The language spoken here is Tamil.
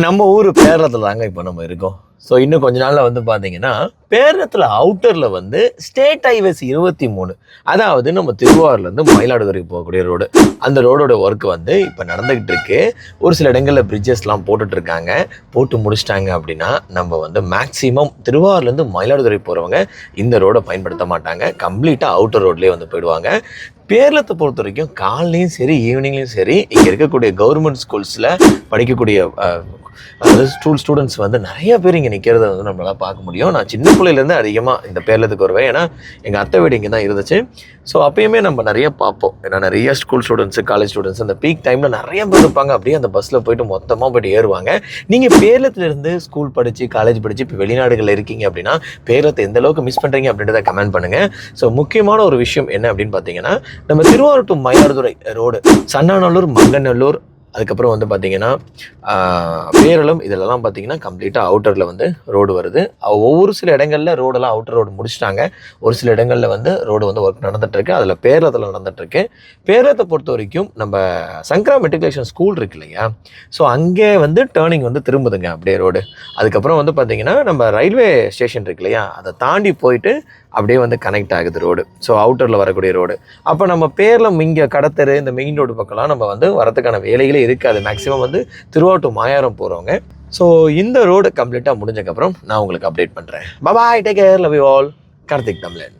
நம்ம ஊர் பேரளத்தில் தாங்க இப்போ நம்ம இருக்கோம். ஸோ இன்னும் கொஞ்ச நாளில் வந்து பார்த்தீங்கன்னா பேரத்தில் அவுட்டரில் வந்து ஸ்டேட் ஹைவேஸ் இருபத்தி மூணு. அதாவது நம்ம திருவாரூர்லேருந்து மயிலாடுதுறைக்கு போகக்கூடிய ரோடு அந்த ரோடோட ஒர்க் வந்து இப்போ நடந்துக்கிட்டு இருக்கு. ஒரு சில இடங்களில் பிரிட்ஜஸ்லாம் போட்டுட்ருக்காங்க போட்டு முடிச்சிட்டாங்க அப்படின்னா நம்ம வந்து மேக்ஸிமம் திருவாரூர்லேருந்து மயிலாடுதுறை போகிறவங்க இந்த ரோடை பயன்படுத்த மாட்டாங்க. கம்ப்ளீட்டாக அவுட்டர் ரோட்லேயே வந்து போயிடுவாங்க. பேரளத்தை பொறுத்த வரைக்கும் காலையும் சரி ஈவினிங்லேயும் சரி இங்கே இருக்கக்கூடிய கவர்மெண்ட் ஸ்கூல்ஸில் படிக்கக்கூடிய அதாவது ஸ்கூல் ஸ்டூடெண்ட்ஸ் வந்து நிறைய பேர் இங்கே நிற்கிறத வந்து நம்மளால் பார்க்க முடியும். நான் சின்ன பிள்ளையிலேருந்து அதிகமாக இந்த பேரளத்துக்கு வருவேன். ஏன்னா எங்கள் அத்தை வீடு இங்கே தான் இருந்துச்சு. ஸோ அப்பயுமே நம்ம நிறைய பார்ப்போம். ஏன்னா நிறைய ஸ்கூல் ஸ்டூடெண்ட்ஸு காலேஜ் ஸ்டூடெண்ட்ஸ் அந்த பீக் டைமில் நிறைய பேர் இருப்பாங்க. அப்படியே அந்த பஸ்ஸில் போயிட்டு மொத்தமாக போயிட்டு ஏறுவாங்க. நீங்கள் பேரத்துலேருந்து ஸ்கூல் படித்து காலேஜ் படித்து இப்போ வெளிநாடுகளில் இருக்கீங்க அப்படின்னா பேரத்தை எந்த அளவுக்கு மிஸ் பண்ணுறீங்க அப்படின்றத கமெண்ட் பண்ணுங்கள் ஸோ முக்கியமான ஒரு விஷயம் என்ன அப்படின்னு பார்த்தீங்கன்னா நம்ம திருவாரூர் டு மயிலாடுதுறை ரோடு சன்னாநல்லூர் மங்கநல்லூர் அதுக்கப்புறம் வந்து பார்த்தீங்கன்னா பேரளம் இதெல்லாம் பார்த்தீங்கன்னா கம்ப்ளீட்டாக அவுட்டரில் வந்து ரோடு வருது. ஒவ்வொரு சில இடங்களில் ரோடெல்லாம் அவுட்டர் ரோடு முடிச்சிட்டாங்க. ஒரு சில இடங்களில் வந்து ரோடு வந்து ஒர்க் நடந்துட்டுருக்கு. அதில் பேரளத்தில் நடந்துட்டுருக்கு. பேரளத்தை பொறுத்த வரைக்கும் நம்ம சங்கரா மெட்ரிகுலேஷன் ஸ்கூல் இருக்கு இல்லையா? ஸோ அங்கே வந்து டேர்னிங் வந்து திரும்புதுங்க அப்படியே ரோடு அதுக்கப்புறம் வந்து பார்த்தீங்கன்னா நம்ம ரயில்வே ஸ்டேஷன் இருக்கு இல்லையா? அதை தாண்டி போயிட்டு அப்படியே வந்து கனெக்ட் ஆகுது ரோடு ஸோ அவுட்டரில் வரக்கூடிய ரோடு அப்போ நம்ம பேரில் இங்கே கடத்தரு இந்த மெயின் ரோடு பக்கம்லாம் நம்ம வந்து வரத்துக்கான வேலைகளே இருக்காது. மேக்ஸிமம் வந்து திருவாரூர் மாயாரம் போகிறவங்க ஸோ இந்த ரோடு கம்ப்ளீட்டாக முடிஞ்சக்கப்புறம் நான் உங்களுக்கு அப்டேட் பண்ணுறேன் bye bye take care love you all Karthik Tamilan.